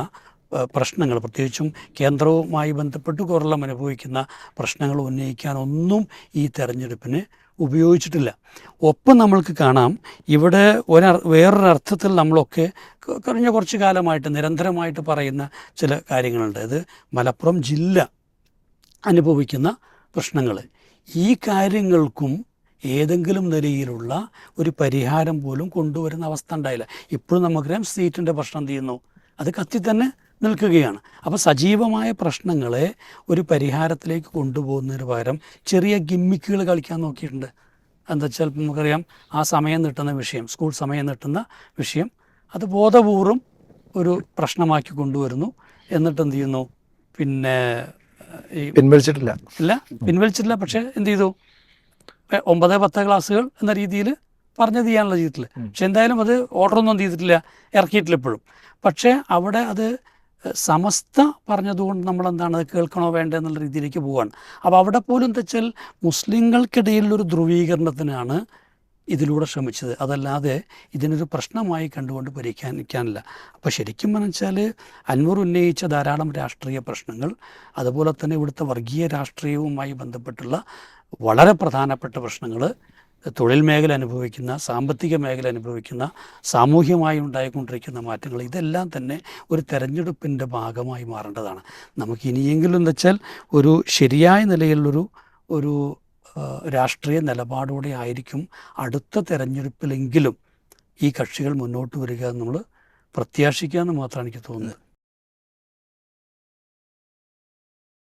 B: പ്രശ്നങ്ങൾ. പ്രത്യേകിച്ചും കേന്ദ്രവുമായി ബന്ധപ്പെട്ട് കേരളം അനുഭവിക്കുന്ന പ്രശ്നങ്ങൾ ഉന്നയിക്കാനൊന്നും ഈ തെരഞ്ഞെടുപ്പിന് ഉപയോഗിച്ചിട്ടില്ല. ഒപ്പം നമ്മൾക്ക് കാണാം ഇവിടെ ഒര വേറൊരർത്ഥത്തിൽ നമ്മളൊക്കെ കഴിഞ്ഞ കുറച്ച് കാലമായിട്ട് നിരന്തരമായിട്ട് പറയുന്ന ചില കാര്യങ്ങളുണ്ട്. അത് മലപ്പുറം ജില്ല അനുഭവിക്കുന്ന പ്രശ്നങ്ങൾ. ഈ കാര്യങ്ങൾക്കും ഏതെങ്കിലും നിലയിലുള്ള ഒരു പരിഹാരം പോലും കൊണ്ടുവരുന്ന അവസ്ഥ ഉണ്ടായില്ല. ഇപ്പോഴും നമുക്കറിയാം സീറ്റിന്റെ പ്രശ്നം ചെയ്യുന്നു? അത് കത്തി തന്നെ നിൽക്കുകയാണ്. അപ്പോൾ സജീവമായ പ്രശ്നങ്ങളെ ഒരു പരിഹാരത്തിലേക്ക് കൊണ്ടുപോകുന്നതിന് പകരം ചെറിയ ഗിമ്മിക്കുകൾ കളിക്കാൻ നോക്കിയിട്ടുണ്ട്. എന്താ വെച്ചാൽ നമുക്കറിയാം ആ സമയം നീട്ടുന്ന വിഷയം സ്കൂൾ സമയം നീട്ടുന്ന വിഷയം അത് ബോധപൂർവം ഒരു പ്രശ്നമാക്കി കൊണ്ടുവരുന്നു. എന്നിട്ട് എന്ത് ചെയ്യുന്നു? പിന്നെ ഈ
A: പിൻവലിച്ചിട്ടില്ല.
B: ഇല്ല പിൻവലിച്ചിട്ടില്ല. പക്ഷേ എന്ത് ചെയ്തു? ഒമ്പത് പത്ത് ക്ലാസ്സുകൾ എന്ന രീതിയിൽ പറഞ്ഞത് ചെയ്യാനുള്ള ചെയ്തിട്ടില്ല. പക്ഷെ എന്തായാലും അത് ഓർഡറൊന്നും ചെയ്തിട്ടില്ല. ഇറക്കിയിട്ടില്ല ഇപ്പോഴും പക്ഷേ അവിടെ അത് സമസ്ത പറഞ്ഞതുകൊണ്ട് നമ്മൾ എന്താണ് അത് കേൾക്കണോ വേണ്ട എന്നുള്ള രീതിയിലേക്ക് പോവുകയാണ് അപ്പോൾ അവിടെ പോലും എന്താ വെച്ചാൽ മുസ്ലിങ്ങൾക്കിടയിലൊരു ധ്രുവീകരണത്തിനാണ് ഇതിലൂടെ ശ്രമിച്ചത്. അതല്ലാതെ ഇതിനൊരു പ്രശ്നമായി കണ്ടുകൊണ്ട് പരിഹരിക്കാനില്ല അപ്പോൾ ശരിക്കും പറഞ്ഞാൽ അൻവർ ഉന്നയിച്ച ധാരാളം രാഷ്ട്രീയ പ്രശ്നങ്ങൾ അതുപോലെ തന്നെ ഇവിടുത്തെ വർഗീയ രാഷ്ട്രീയവുമായി ബന്ധപ്പെട്ടുള്ള വളരെ പ്രധാനപ്പെട്ട പ്രശ്നങ്ങൾ തൊഴിൽ മേഖല അനുഭവിക്കുന്ന സാമ്പത്തിക മേഖല അനുഭവിക്കുന്ന സാമൂഹ്യമായി ഉണ്ടായിക്കൊണ്ടിരിക്കുന്ന മാറ്റങ്ങൾ ഇതെല്ലാം തന്നെ ഒരു തെരഞ്ഞെടുപ്പിന്റെ ഭാഗമായി മാറേണ്ടതാണ്. നമുക്ക് ഇനിയെങ്കിലും എന്ന് വെച്ചാൽ ഒരു ശരിയായ നിലയിലുള്ളൊരു ഒരു രാഷ്ട്രീയ നിലപാടോടെ ആയിരിക്കും അടുത്ത തെരഞ്ഞെടുപ്പിലെങ്കിലും ഈ കക്ഷികൾ മുന്നോട്ട് വരിക എന്ന് നമ്മൾ പ്രത്യാശിക്കുക എന്ന് മാത്രമാണ് എനിക്ക് തോന്നുന്നത്.